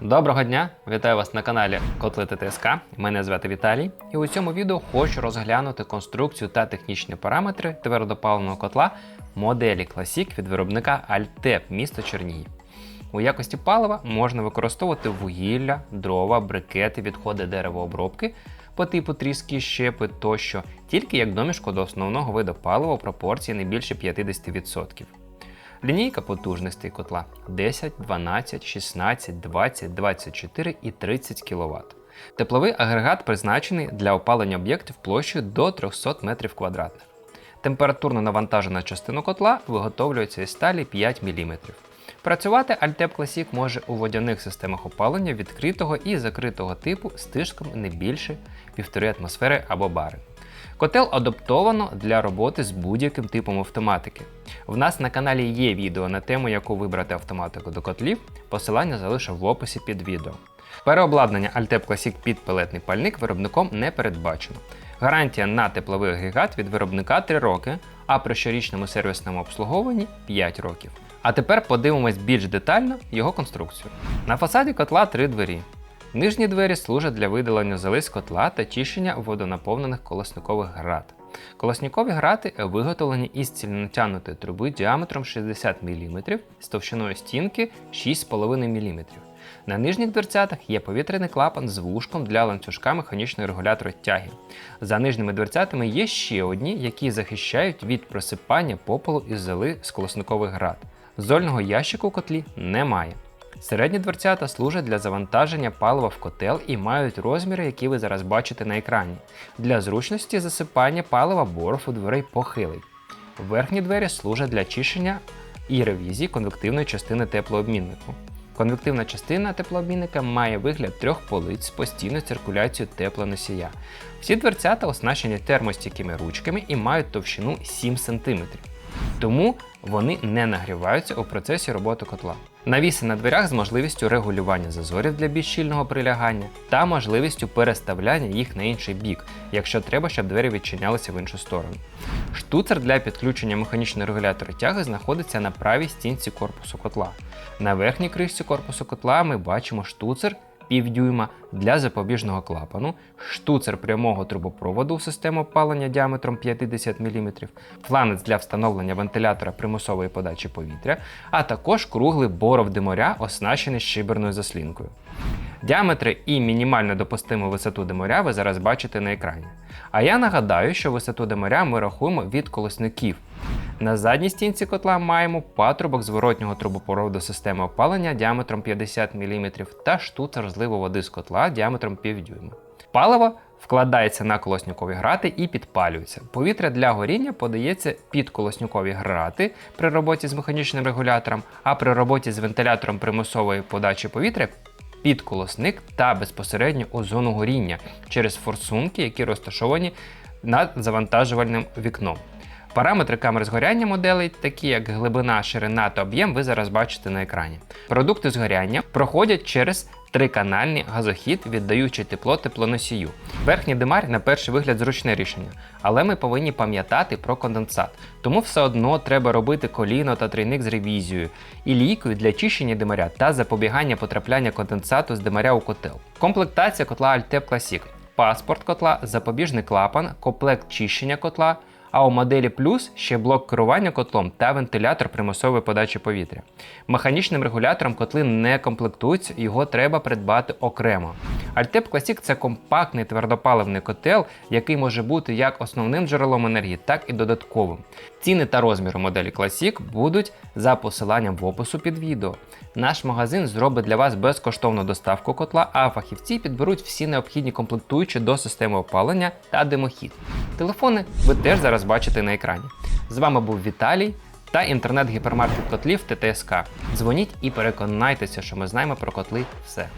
Доброго дня! Вітаю вас на каналі Котли ТТСК. Мене звати Віталій. І у цьому відео хочу розглянути конструкцію та технічні параметри твердопаливного котла моделі Classic від виробника Altep місто Чернігів. У якості палива можна використовувати вугілля, дрова, брикети, відходи деревообробки по типу тріски, щепи тощо, тільки як домішку до основного виду палива у пропорції не більше 50%. Лінійка потужностей котла 10, 12, 16, 20, 24 і 30 кВт. Тепловий агрегат призначений для опалення об'єктів площею до 300 м2. Температурно навантажена частина котла виготовлюється із сталі 5 мм. Працювати Altep Classic може у водяних системах опалення відкритого і закритого типу з тишком не більше 1,5 атмосфери або бари. Котел адаптовано для роботи з будь-яким типом автоматики. В нас на каналі є відео на тему, яку вибрати автоматику до котлів. Посилання залишу в описі під відео. Переобладнання Altep Classic під пелетний пальник виробником не передбачено. Гарантія на тепловий агрегат від виробника 3 роки, а при щорічному сервісному обслуговуванні 5 років. А тепер подивимось більш детально його конструкцію. На фасаді котла три двері. Нижні двері служать для видалення зализ котла та чищення водонаповнених колосникових грат. Колосникові грати виготовлені із цільнотягнутої труби діаметром 60 мм з товщиною стінки 6,5 мм. На нижніх дверцятах є повітряний клапан з вушком для ланцюжка механічного регулятора тяги. За нижніми дверцятами є ще одні, які захищають від просипання попелу із золи з колосникових грат. Зольного ящику у котлі немає. Середні дверцята служать для завантаження палива в котел і мають розміри, які ви зараз бачите на екрані. Для зручності засипання палива борф у дверей похилий. Верхні двері служать для чищення і ревізії конвективної частини теплообміннику. Конвективна частина теплообмінника має вигляд трьох полиць з постійною циркуляцією теплоносія. Всі дверцята оснащені термостійкими ручками і мають товщину 7 см. Тому вони не нагріваються у процесі роботи котла. Навіси на дверях з можливістю регулювання зазорів для більш щільного прилягання та можливістю переставляння їх на інший бік, якщо треба, щоб двері відчинялися в іншу сторону. Штуцер для підключення механічного регулятора тяги знаходиться на правій стінці корпусу котла. На верхній кришці корпусу котла ми бачимо штуцер півдюйма для запобіжного клапану, штуцер прямого трубопроводу у систему опалення діаметром 50 мм, фланець для встановлення вентилятора примусової подачі повітря, а також круглий боров диморя, оснащений щиберною заслінкою. Діаметри і мінімально допустиму висоту диморя ви зараз бачите на екрані. А я нагадаю, що висоту диморя ми рахуємо від колосників. На задній стінці котла маємо патрубок зворотнього трубопроводу системи опалення діаметром 50 мм та штуцер зливу води з котла діаметром півдюйма. Паливо вкладається на колоснюкові грати і підпалюється. Повітря для горіння подається під колоснюкові грати при роботі з механічним регулятором, а при роботі з вентилятором примусової подачі повітря під колосник та безпосередньо у зону горіння через форсунки, які розташовані над завантажувальним вікном. Параметри камер згоряння моделей, такі як глибина, ширина та об'єм, ви зараз бачите на екрані. Продукти згоряння проходять через триканальний газохід, віддаючи тепло теплоносію. Верхній димар на перший вигляд зручне рішення, але ми повинні пам'ятати про конденсат. Тому все одно треба робити коліно та трійник з ревізією і лійкою для чищення димаря та запобігання потрапляння конденсату з димаря у котел. Комплектація котла Altep Classic. Паспорт котла, запобіжний клапан, комплект чищення котла. А у моделі Plus ще блок керування котлом та вентилятор примусової подачі повітря. Механічним регулятором котли не комплектуються, його треба придбати окремо. Altep Classic – це компактний твердопаливний котел, який може бути як основним джерелом енергії, так і додатковим. Ціни та розміри моделі Classic будуть за посиланням в опису під відео. Наш магазин зробить для вас безкоштовну доставку котла, а фахівці підберуть всі необхідні комплектуючі до системи опалення та димохід. Телефони ви теж зараз бачите на екрані. З вами був Віталій та інтернет-гіпермаркет котлів ТТСК. Дзвоніть і переконайтеся, що ми знаємо про котли все.